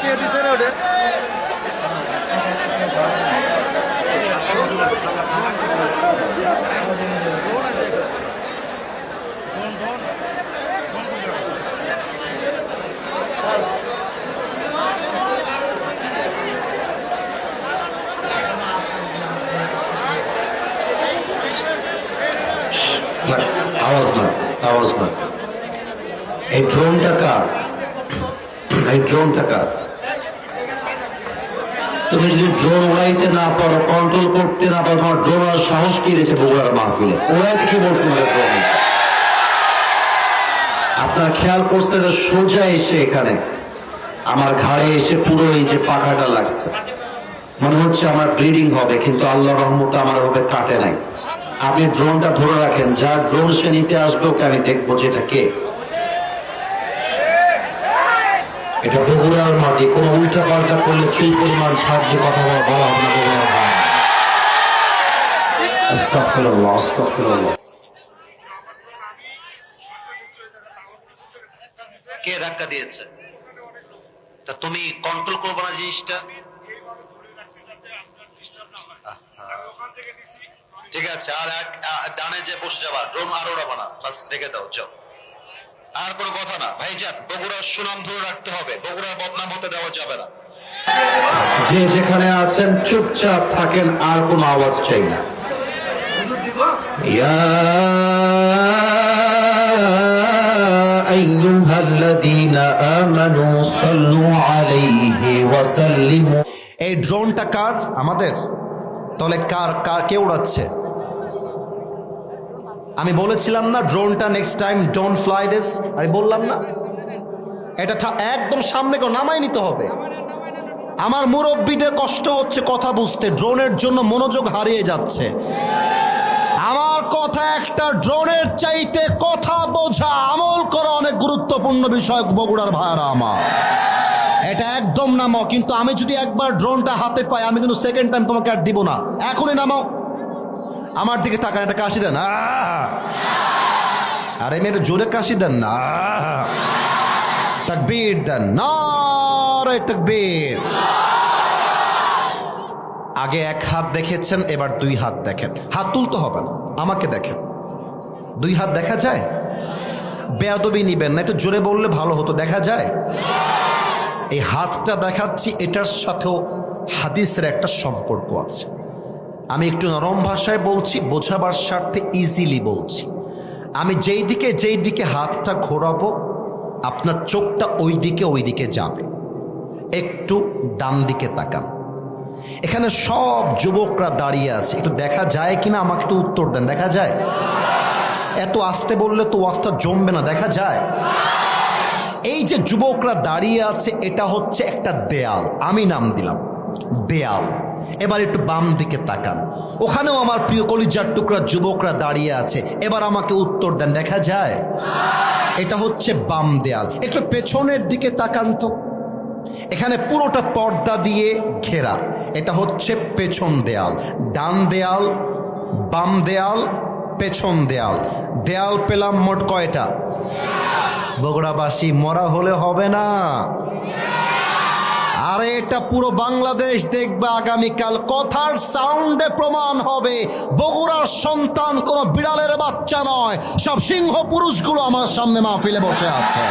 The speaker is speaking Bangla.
কে দিছে রে ওটা আওয়াজ না আওয়াজ না এই ড্রোনটা কার? এই ড্রোনটা কার? তুমি যদি ড্রোন উড়াইতে না পারো কন্ট্রোল করতে না পারো, তোমার ড্রোন সাহস কি বগুড়ার মাহফিলে? উড়াইতে কি ড্রোন? আপনার খেয়াল করছে যে সোজা এসে এখানে আমার ঘাড়ে এসে পুরো এই যে পাখাটা লাগছে। মনে হচ্ছে আমার ব্লিডিং হবে, কিন্তু আল্লাহ রহমতে আমার হবে কাটে নাই। আপনি ড্রোনটা ধরে রাখেন, যা ড্রোন সে নিতে আসবে, ওকে আমি দেখব যে এটা কে। এটা বগুড়ার মাটি, কোনো উল্টা পাল্টা করলে চুল পরিমাণ দিয়ে কথা বলা বলা কে ধাক্কা দিয়েছে? তা তুমি কন্ট্রোল করবে না জিনিসটা? ঠিক আছে আর এক আ- ডানে যে বসে যাবা ড্রোন আর ওড়াবা না বাস রেখে দাও চল আর কোনো কথা না ভাইজান বগুড়ার সুনাম ধরে রাখতে হবে বগুড়ার বদনাম হতে দেওয়া যাবে না যে যেখানে আছেন চুপচাপ থাকেন আর কোনো আওয়াজ চাই না ইয়া أيها الذين آمنوا صلوا عليه وسلموا এই ড্রোনটা কার আমাদের তাহলে কার কার, কে উড়াচ্ছে? আমি বলেছিলাম না ড্রোনটা next time don't fly this আমি বললাম না। এটা একদম সামনে কেউ নামাই নিতে হবে। আমার মুরব্বীদের কষ্ট হচ্ছে কথা বুঝতে ড্রোনের জন্য মনোযোগ হারিয়ে যাচ্ছে। আমার কথা একটা ড্রোনের চাইতে কথা বোঝা, আমল করা অনেক গুরুত্বপূর্ণ বিষয় বগুড়ার ভাইয়ারা আমার। এটা একদম নামাও, কিন্তু আমি যদি একবার ড্রোনটা হাতে পাই, আমি কিন্তু সেকেন্ড টাইম তোমাকে আর দিব না। এখনই নামাও। আমার দিকে তাকান এটা কাশি দেন! আরে মেয়েটা জোরে কাশি দেন না! তাকবীর দেন। না তাকবীর। আগে এক হাত দেখেছেন, এবার দুই হাত দেখেন। হাত তুলতে হবে না, আমাকে দেখেন। দুই হাত দেখা যায়? বেয়াদবি নিবেন না, একটু জোরে বললে ভালো হতো, দেখা যায়? এই হাতটা দেখাচ্ছি, এটার সাথেও হাদিসের একটা সম্পর্ক আছে। আমি একটু নরম ভাষায় বলছি, বোঝাবার স্বার্থে ইজিলি বলছি। আমি যেই দিকে যেই দিকে হাতটা ঘোরাবো, আপনার চোখটা ওই দিকে ওই দিকে যাবে। একটু ডান দিকে তাকান। এখানে সব যুবকরা দাঁড়িয়ে আছে। একটু দেখা যায় কিনা আমাকে একটু উত্তর দেন, দেখা যায়? এত আসতে বললে তো ওয়াজটা জমবে না, দেখা যায়? এই যে যুবকরা দাঁড়িয়ে আছে, এটা হচ্ছে একটা দেয়াল। আমি নাম দিলাম। দেয়াল। এবার একটু বাম দিকে তাকান। ওখানেও আমার প্রিয় কলিজার টুকরা যুবকরা দাঁড়িয়ে আছে। এবার আমাকে উত্তর দেন, দেখা যায়? এটা হচ্ছে বাম দেয়াল। একটু পেছনের দিকে তাকান তো। এখানে পুরোটা পর্দা দিয়ে ঘেরা। এটা হচ্ছে পেছন দেয়াল। ডান দেয়াল, বাম দেয়াল, পেছন দেয়াল। দেয়াল পেলাম মোট কয়টা? বগুড়াবাসী, মরা হলে হবে না। আরে এটা পুরো বাংলাদেশ দেখবে আগামীকাল। কথার সাউন্ডে প্রমাণ হবে, বগুড়ার সন্তান কোনো বিড়ালের বাচ্চা নয়। সব সিংহ পুরুষগুলো আমার সামনে মাহফিলে বসে আছে।